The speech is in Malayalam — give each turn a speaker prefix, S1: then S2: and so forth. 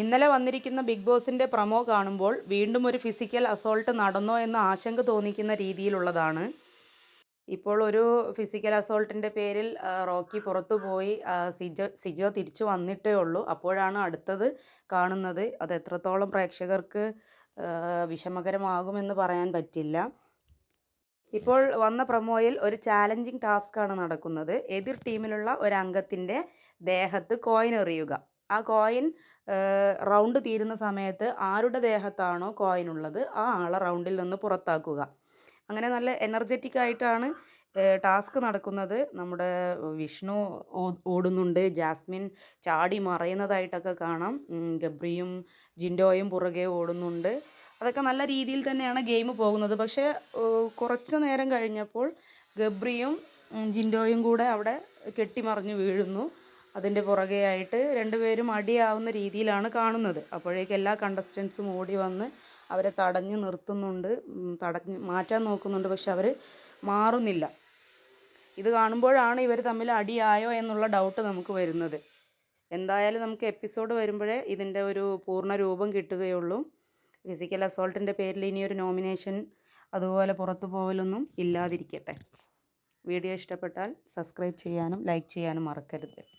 S1: ഇന്നലെ വന്നിരിക്കുന്ന ബിഗ് ബോസിന്റെ പ്രമോ കാണുമ്പോൾ വീണ്ടും ഒരു ഫിസിക്കൽ അസോൾട്ട് നടന്നോ എന്ന ആശങ്ക തോന്നിക്കുന്ന രീതിയിലുള്ളതാണ്. ഇപ്പോൾ ഒരു ഫിസിക്കൽ അസോൾട്ടിന്റെ പേരിൽ റോക്കി പുറത്തു പോയി സിജോ സിജോ തിരിച്ചു വന്നിട്ടേ ഉള്ളൂ. അപ്പോഴാണ് അടുത്തത് കാണുന്നത്. അത് എത്രത്തോളം പ്രേക്ഷകർക്ക് വിഷമകരമാകുമെന്ന് പറയാൻ പറ്റില്ല. ഇപ്പോൾ വന്ന പ്രൊമോയിൽ ഒരു ചാലഞ്ചിങ് ടാസ്ക് ആണ് നടക്കുന്നത്. എതിർ ടീമിലുള്ള ഒരു അംഗത്തിന്റെ ദേഹത്ത് കോയിൻ എറിയുക. ആ കോയിൻ റൗണ്ട് തീരുന്ന സമയത്ത് ആരുടെ ദേഹത്താണോ കോയിൻ ഉള്ളത് ആ ആളെ റൗണ്ടിൽ നിന്ന് പുറത്താക്കുക. അങ്ങനെ നല്ല എനർജറ്റിക് ആയിട്ടാണ് ടാസ്ക് നടക്കുന്നത്. നമ്മുടെ വിഷ്ണു ഓടുന്നുണ്ട്. ജാസ്മിൻ ചാടി മറയുന്നതായിട്ടൊക്കെ കാണാം. ഗബ്രിയും ജിൻഡോയും പുറകെ ഓടുന്നുണ്ട്. അതൊക്കെ നല്ല രീതിയിൽ തന്നെയാണ് ഗെയിം പോകുന്നത്. പക്ഷേ കുറച്ച് നേരം കഴിഞ്ഞപ്പോൾ ഗബ്രിയും ജിൻഡോയും കൂടെ അവിടെ കെട്ടിമറിഞ്ഞ് വീഴുന്നു. അതിന്റെ പുറകെയായിട്ട് രണ്ടുപേരും അടിയാവുന്ന രീതിയിലാണ് കാണുന്നത്. അപ്പോഴേക്ക് എല്ലാ കണ്ടസ്റ്റൻസും ഓടി വന്ന് അവരെ തടഞ്ഞു നിർത്തുന്നുണ്ട്. തടഞ്ഞ് മാറ്റാൻ നോക്കുന്നുണ്ട്. പക്ഷെ അവർ മാറുന്നില്ല. ഇത് കാണുമ്പോഴാണ് ഇവർ തമ്മിൽ അടിയായോ എന്നുള്ള ഡൗട്ട് നമുക്ക് വരുന്നത്. എന്തായാലും നമുക്ക് എപ്പിസോഡ് വരുമ്പോഴേ ഇതിന്റെ ഒരു പൂർണ രൂപം കിട്ടുകയുള്ളൂ. ഫിസിക്കൽ അസോൾട്ടിന്റെ പേരിൽ ഇനിയൊരു നോമിനേഷൻ അതുപോലെ പുറത്തു പോകലൊന്നും ഇല്ലാതിരിക്കട്ടെ. വീഡിയോ ഇഷ്ടപ്പെട്ടാൽ സബ്സ്ക്രൈബ് ചെയ്യാനും ലൈക്ക് ചെയ്യാനും മറക്കരുത്.